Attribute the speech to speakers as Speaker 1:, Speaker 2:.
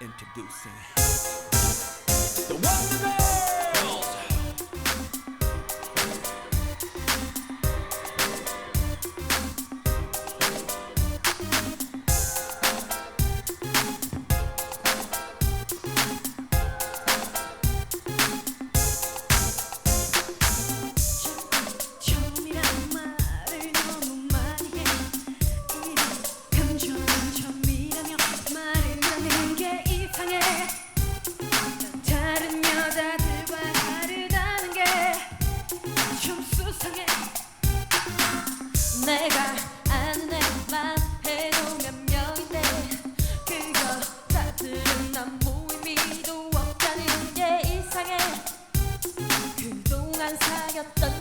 Speaker 1: Introducing
Speaker 2: 내가 안내만 해도 몇 명이 돼 그거 다 들은 난 무의미도 없다는 게 이상해. 그동안 사귀었던